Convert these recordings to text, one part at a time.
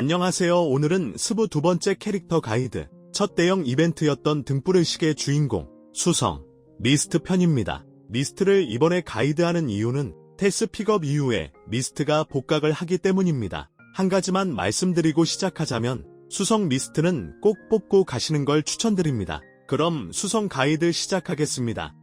안녕하세요. 오늘은 스부 두 번째 캐릭터 가이드, 첫 대형 이벤트였던 등불의식의 주인공, 수성, 미스트 편입니다. 미스트를 이번에 가이드하는 이유는 테스 픽업 이후에 미스트가 복각을 하기 때문입니다. 한 가지만 말씀드리고 시작하자면 수성 미스트는 꼭 뽑고 가시는 걸 추천드립니다. 그럼 수성 가이드 시작하겠습니다.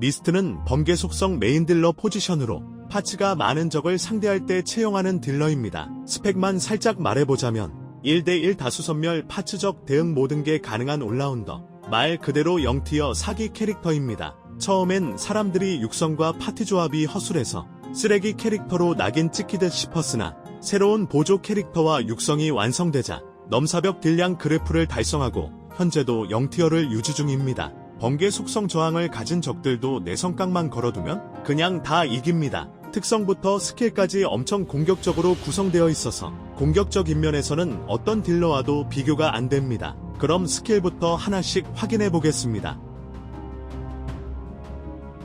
미스트는 번개 속성 메인 딜러 포지션으로 파츠가 많은 적을 상대할 때 채용하는 딜러입니다. 스펙만 살짝 말해보자면 1대1 다수 선멸 파츠적 대응 모든 게 가능한 올라운더. 말 그대로 0티어 사기 캐릭터입니다. 처음엔 사람들이 육성과 파티 조합이 허술해서 쓰레기 캐릭터로 낙인 찍히듯 싶었으나 새로운 보조 캐릭터와 육성이 완성되자 넘사벽 딜량 그래프를 달성하고 현재도 0티어를 유지 중입니다. 번개 속성 저항을 가진 적들도 내성깡만 걸어두면 그냥 다 이깁니다. 특성부터 스킬까지 엄청 공격적으로 구성되어 있어서 공격적인 면에서는 어떤 딜러와도 비교가 안 됩니다. 그럼 스킬부터 하나씩 확인해 보겠습니다.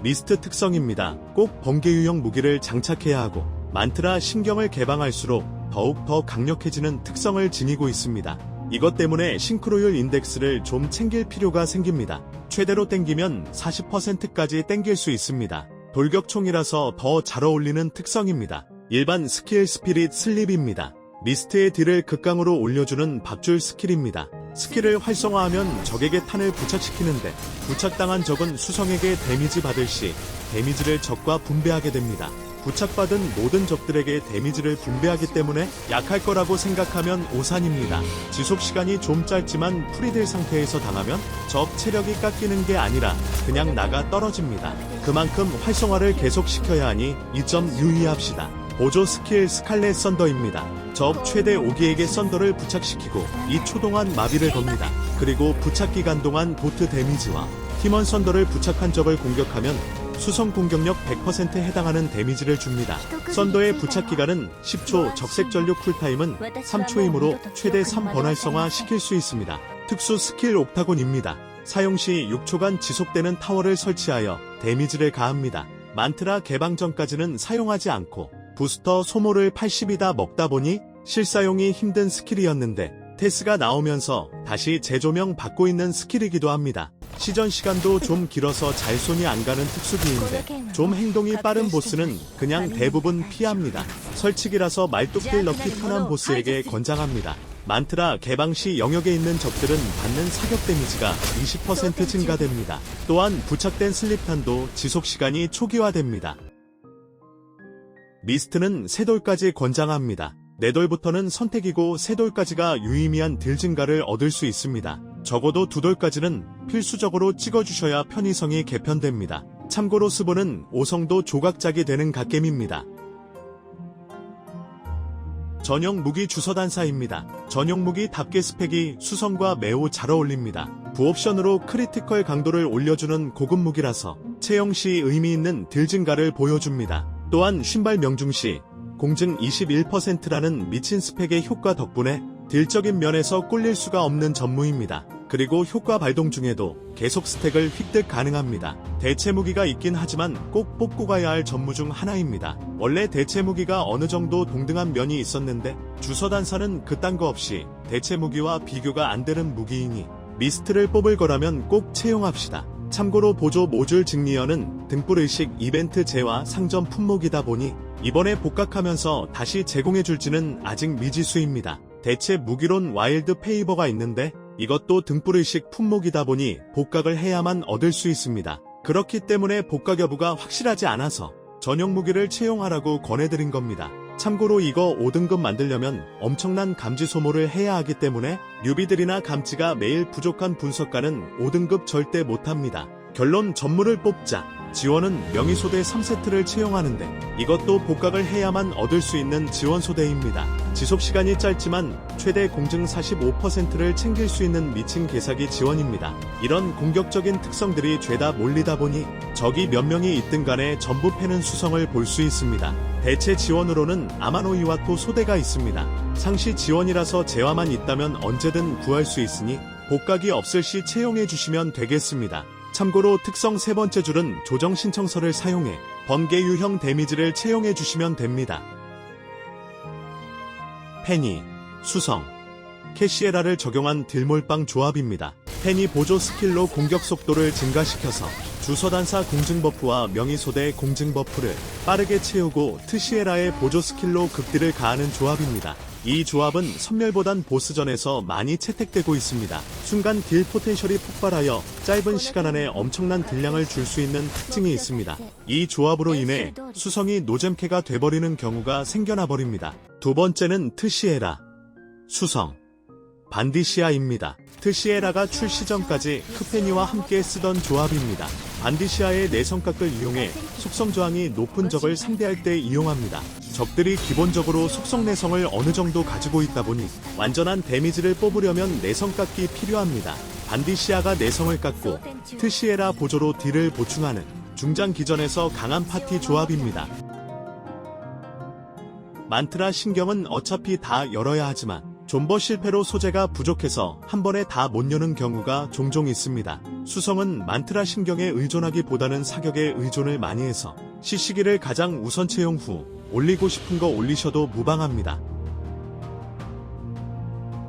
미스트 특성입니다. 꼭 번개 유형 무기를 장착해야 하고 만트라 신경을 개방할수록 더욱 더 강력해지는 특성을 지니고 있습니다. 이것 때문에 싱크로율 인덱스를 좀 챙길 필요가 생깁니다. 최대로 땡기면 40%까지 땡길 수 있습니다. 돌격총이라서 더 잘 어울리는 특성입니다. 일반 스킬 스피릿 슬립입니다. 미스트의 딜을 극강으로 올려주는 밥줄 스킬입니다. 스킬을 활성화하면 적에게 탄을 부착시키는데 부착당한 적은 수성에게 데미지 받을 시 데미지를 적과 분배하게 됩니다. 부착받은 모든 적들에게 데미지를 분배하기 때문에 약할 거라고 생각하면 오산입니다. 지속 시간이 좀 짧지만 프리딜 상태에서 당하면 적 체력이 깎이는 게 아니라 그냥 나가 떨어집니다. 그만큼 활성화를 계속시켜야 하니 이 점 유의합시다. 보조 스킬 스칼렛 썬더입니다. 적 최대 5기에게 썬더를 부착시키고 2초 동안 마비를 겁니다. 그리고 부착 기간 동안 도트 데미지와 팀원 썬더를 부착한 적을 공격하면 수성 공격력 100%에 해당하는 데미지를 줍니다. 썬더의 부착 기간은 10초, 적색 전류 쿨타임은 3초이므로 최대 3번 활성화 시킬 수 있습니다. 특수 스킬 옥타곤입니다. 사용 시 6초간 지속되는 타워를 설치하여 데미지를 가합니다. 만트라 개방 전까지는 사용하지 않고 부스터 소모를 80이다 먹다 보니 실사용이 힘든 스킬이었는데 테스가 나오면서 다시 재조명 받고 있는 스킬이기도 합니다. 시전 시간도 좀 길어서 잘 손이 안 가는 특수기인데 좀 행동이 빠른 보스는 그냥 대부분 피합니다. 설치기라서 말뚝길 넣기 편한 보스에게 권장합니다. 만트라 개방 시 영역에 있는 적들은 받는 사격 데미지가 20% 증가됩니다. 또한 부착된 슬립탄도 지속 시간이 초기화됩니다. 미스트는 세돌까지 권장합니다. 네돌부터는 선택이고 세돌까지가 유의미한 딜 증가를 얻을 수 있습니다. 적어도 두 돌까지는 필수적으로 찍어주셔야 편의성이 개편됩니다. 참고로 스보는 5성도 조각작이 되는 갓겜입니다. 전용 무기 주서단사입니다. 전용 무기 답게 스펙이 수성과 매우 잘 어울립니다. 부옵션으로 크리티컬 강도를 올려주는 고급 무기라서 채용 시 의미 있는 딜 증가를 보여줍니다. 또한 신발 명중 시 공증 21%라는 미친 스펙의 효과 덕분에 딜적인 면에서 꿀릴 수가 없는 전무입니다. 그리고 효과 발동 중에도 계속 스택을 획득 가능합니다. 대체 무기가 있긴 하지만 꼭 뽑고 가야 할 전무 중 하나입니다. 원래 대체 무기가 어느 정도 동등한 면이 있었는데 주서단사는 그딴 거 없이 대체 무기와 비교가 안 되는 무기이니 미스트를 뽑을 거라면 꼭 채용합시다. 참고로 보조 모듈 증리어는 등불의식 이벤트 재화 상점 품목이다 보니 이번에 복각하면서 다시 제공해줄지는 아직 미지수입니다. 대체 무기론 와일드 페이버가 있는데 이것도 등불의식 품목이다 보니 복각을 해야만 얻을 수 있습니다. 그렇기 때문에 복각 여부가 확실하지 않아서 전용 무기를 채용하라고 권해드린 겁니다. 참고로 이거 5등급 만들려면 엄청난 감지 소모를 해야 하기 때문에 뉴비들이나 감지가 매일 부족한 분석가는 5등급 절대 못합니다. 결론 전무를 뽑자. 지원은 명의소대 3세트를 채용하는데 이것도 복각을 해야만 얻을 수 있는 지원소대입니다. 지속시간이 짧지만 최대 공증 45%를 챙길 수 있는 미친 개사기 지원입니다. 이런 공격적인 특성들이 죄다 몰리다 보니 적이 몇 명이 있든 간에 전부 패는 수성을 볼 수 있습니다. 대체 지원으로는 아마노이와토 소대가 있습니다. 상시 지원이라서 재화만 있다면 언제든 구할 수 있으니 복각이 없을 시 채용해 주시면 되겠습니다. 참고로 특성 세 번째 줄은 조정 신청서를 사용해 번개 유형 데미지를 채용해 주시면 됩니다. 페니, 수성, 캐시에라를 적용한 딜몰빵 조합입니다. 페니 보조 스킬로 공격 속도를 증가시켜서 주서단사 공증 버프와 명의소대 공증 버프를 빠르게 채우고 트시에라의 보조 스킬로 극딜을 가하는 조합입니다. 이 조합은 선멸보단 보스전에서 많이 채택되고 있습니다. 순간 딜 포텐셜이 폭발하여 짧은 시간 안에 엄청난 딜량을 줄 수 있는 특징이 있습니다. 이 조합으로 인해 수성이 노잼캐가 돼버리는 경우가 생겨나 버립니다. 두 번째는 트시에라, 수성, 반디시아입니다. 트시에라가 출시 전까지 크페니와 함께 쓰던 조합입니다. 반디시아의 내성각을 이용해 속성 저항이 높은 적을 상대할 때 이용합니다. 적들이 기본적으로 속성 내성을 어느 정도 가지고 있다 보니 완전한 데미지를 뽑으려면 내성 깎기 필요합니다. 반디시아가 내성을 깎고 트시에라 보조로 딜을 보충하는 중장 기전에서 강한 파티 조합입니다. 만트라 신경은 어차피 다 열어야 하지만 존버 실패로 소재가 부족해서 한 번에 다 못 여는 경우가 종종 있습니다. 수성은 만트라 신경에 의존하기보다는 사격에 의존을 많이 해서 시시기를 가장 우선 채용 후 올리고 싶은 거 올리셔도 무방합니다.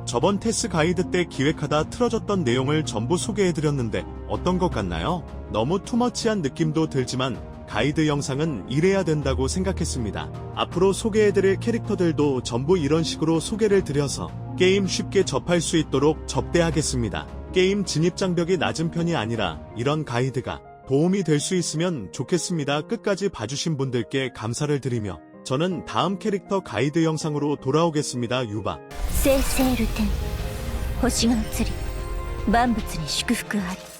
저번 테스 가이드 때 기획하다 틀어졌던 내용을 전부 소개해드렸는데 어떤 것 같나요? 너무 투머치한 느낌도 들지만 가이드 영상은 이래야 된다고 생각했습니다. 앞으로 소개해드릴 캐릭터들도 전부 이런 식으로 소개를 드려서 게임 쉽게 접할 수 있도록 접대하겠습니다. 게임 진입 장벽이 낮은 편이 아니라 이런 가이드가 도움이 될 수 있으면 좋겠습니다. 끝까지 봐주신 분들께 감사를 드리며 저는 다음 캐릭터 가이드 영상으로 돌아오겠습니다. 유바. 生成ルテン星が移り万物に祝福あり